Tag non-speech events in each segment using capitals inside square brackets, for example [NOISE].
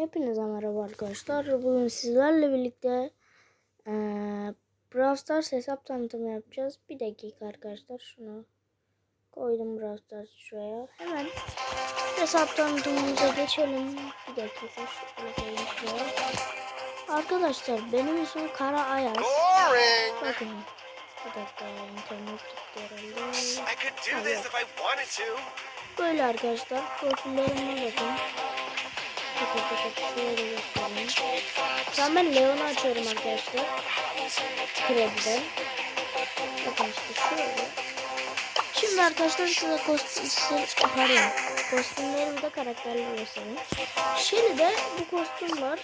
Hepinize merhaba arkadaşlar. Bugün sizlerle birlikte eee Brawl Stars hesap tanıtımı yapacağız. Bir dakika arkadaşlar şunu koydum Brawl Stars şuraya. Hemen hesap tanıtımımıza geçelim. Bir dakika şöyle koyayım şuraya. Arkadaşlar benim ismim Kara Ayaz. Bakın bir dakika internet gitti herhalde. Böyle arkadaşlar profillerime bakın. Tıkı tıkı şöyle göstereyim. Şu an ben Leon'u açıyorum arkadaşlar. Krediden. Bakın işte şöyle. Şimdi arkadaşlar size kostüm, pardon, kostümlerimi de karakterleri göstereyim. Şimdi de bu kostüm var.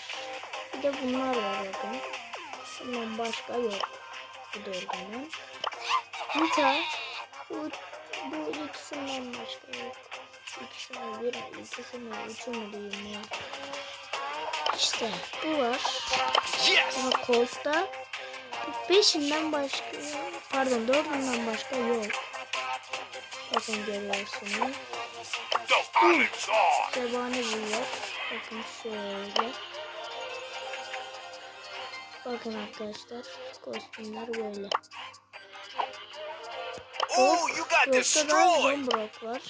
Bir de bunlar var bakın. Bundan başka yok. Bu dördünden. Nita. Bu, bu ikisinden başka yok. İkisi mi bir mi ikisi mi üçü mü diyeyim ya. İşte bu var. Yes! Ama Colt'ta beşinden başka pardon dördünden başka yok. Bakın görüyorsunuz. Zebani bunlar. Bakın şöyle. Bakın arkadaşlar kostümler böyle. Oh, you got Yoksa da destroyed! Zombrock var.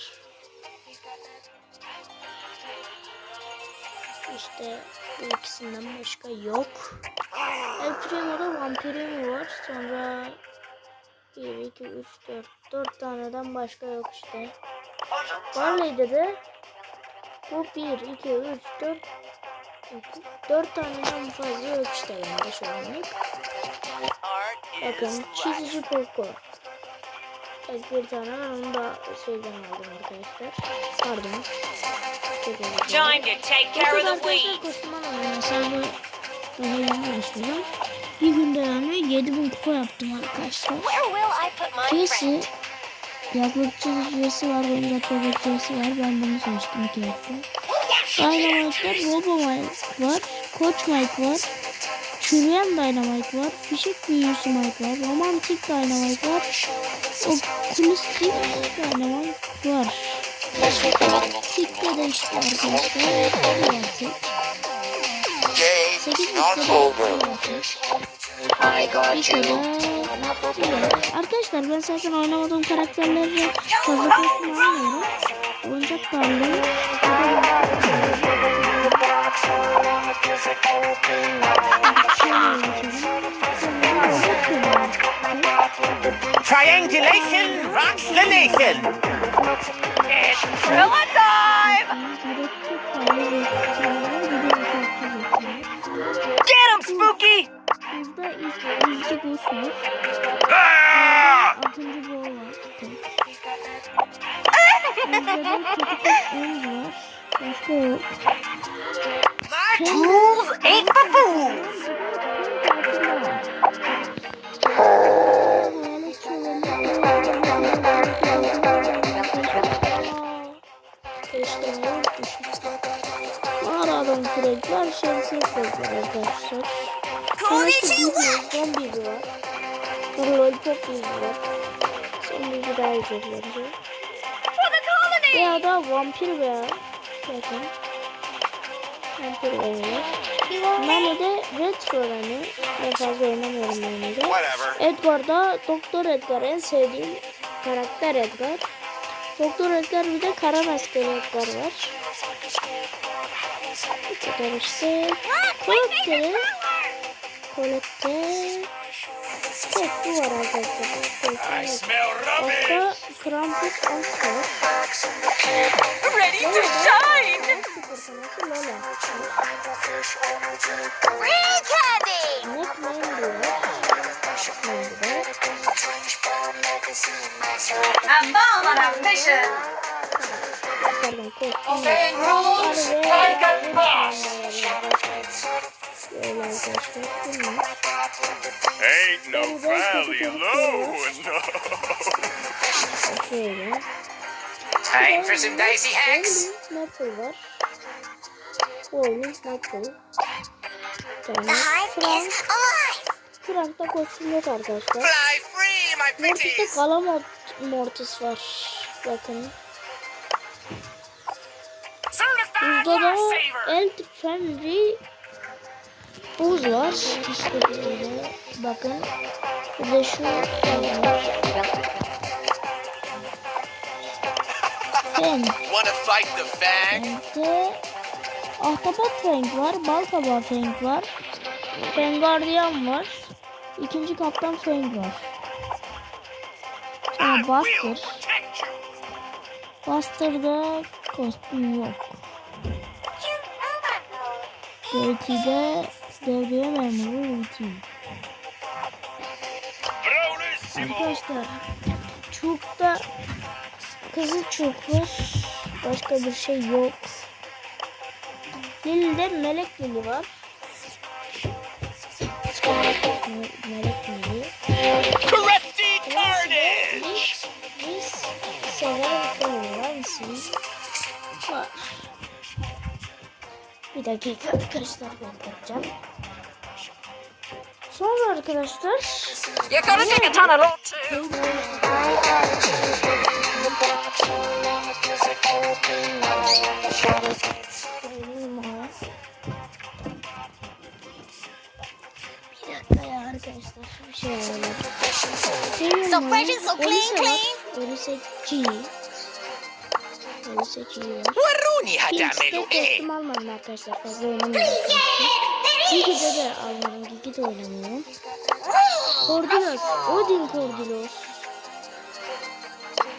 İşte bu ikisinden başka yok. El Primo'da Vampirimo var. Sonra 1, 2, 3, 4. 4 taneden başka yok işte. Barley'de de bu 1, 2, 3, 4 4 taneden fazla yok işte bende şu anlık. Bakın çizici Poco. Evet bir tane onu da şeyden aldım arkadaşlar. Pardon. Time to take care of the weeds. daha yeni başladım. Bir günde yani 7000 kupa yaptım arkadaşlar. Where will I put my Jesse friend? yazlıkçı Jesse var. Benim Raptor Jesse var. Ben bunu seçtim iki dakika. Dynamite var. Robo Mike var. Coach Mike var. Çürüyen Dynamite var. Fişek büyüsü Mike var. Romantik Dynamite var. Okulistik Dynamite var. Tikte de işte arkadaşlar. Bu artık. Arkadaşlar ben zaten oynamadığım karakterleri fazla kostüm almıyorum. Oyuncak varlığı. Triangulation rocks the nation. It's thriller time! Get him, Spooky! Ah! [LAUGHS] My tools ain't for fools! Mağara adam sürekler, şemsiye sürekler arkadaşlar. Konnichiwa! Zombi bir var. Sonra lollipop bir var. Son bir daha colony! Ya da vampir veya bakın. Vampir veya. Nane de retro yani. Ben fazla oynamıyorum yani de. Edgar da Doktor Edgar en sevdiğim karakter Edgar. Doktor Edgar bir de kara maskeli Edgar var. Bu kadar işte. Colette. Colette. Evet bu var arkadaşlar. Başka Krampus As var. Ready to shine! Sıfır tanesi Lola. Free Have fun on a mission! Obeying rules! Böyle arkadaşlar. Bunlar. Ain't no valley low enough. Time for some dicey hacks. Bowling Maple. Sonra Frank. Frank'ta kostüm yok arkadaşlar. Fly Mortis'te. Galamort Mortis var. Bakın. Buzda da End Friendly buz var. İşte böyle. Bakın. Bir de şu var. Fang? Fenk'te Ahtapot Fenk var. Balkabağı Fenk var. Fengardiyan var. İkinci kaptan Fenk var. Sonra Buster. Buster'da kostüm yok. JT'de devriye memuru JT. Arkadaşlar çubukta kızıl çubuk var. Başka bir şey yok. Lili'de melek lili var. Me- melek lili. Crafty Biz sever? Var. Bir dakika arkadaşlar ben takacağım. Sonra arkadaşlar You're gonna take a tunnel or arkadaşlar bir şey ayarladım. So fresh and so clean clean. 18. 18 yıl. Varuni hatamelu e. Testim almadım arkadaşlar fazla oynamıyorum. Gigi'de de almadım. Gigi'de oynamıyorum. Kordilos. Odin Kordilos.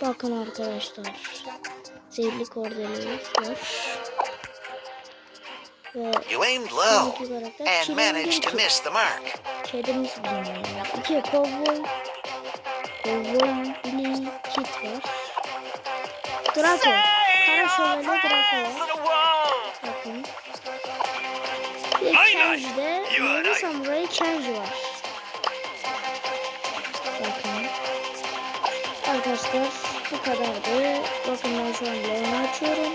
Bakın arkadaşlar. Zehirli Kordilos var. You aimed low and managed to miss the mark. Kedimiz yani. İki kovboy. Kovboy Billy Kit var. Draco. Kara şövalye Draco var. Bakın. Bir de Kenji'de Mavi Samurai Kenji var. Bakın. Arkadaşlar bu kadardı. Bakın ben şu an Leon'u açıyorum.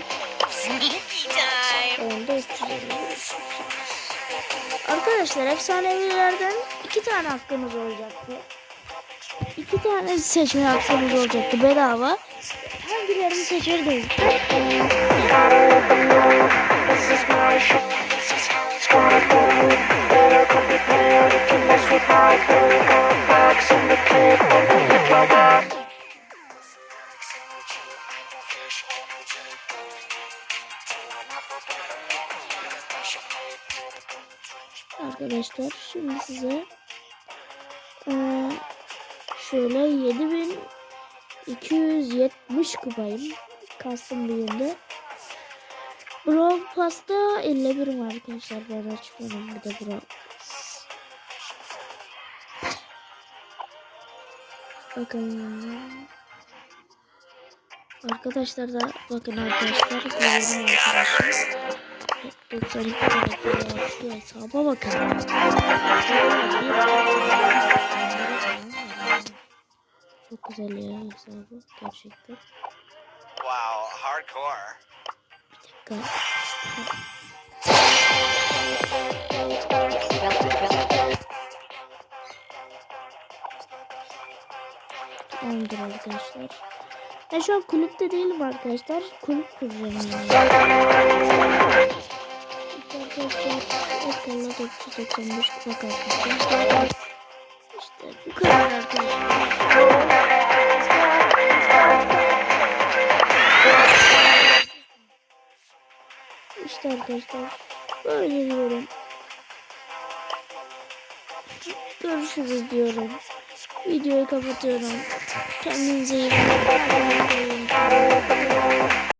Leon'da 350. Arkadaşlar efsanevilerden iki tane hakkımız olacaktı. İki tane seçme hakkımız olacaktı bedava. Hangilerini seçerdiniz? Arkadaşlar şimdi size eee, şöyle 7270 kupayım kastım büyüğünde. Brawl Pass'ta 51 var arkadaşlar ben açmadım bir de Brawl. Bakın Arkadaşlar da bakın arkadaşlar. 92 karakter var. Şu hesaba bakın. Çok güzel ya hesabı gerçekten. Wow, hardcore. Bir dakika. Tamamdır arkadaşlar. Ben şu an kulüpte değilim arkadaşlar. Kulüp kuracağım yani. Arkadaşlar ekranda 995 kupa kalkmışım. İşte bu kadar arkadaşlar. İşte arkadaşlar böyle diyorum. Görüşürüz diyorum. Videoyu kapatıyorum. Kendinize iyi bakın.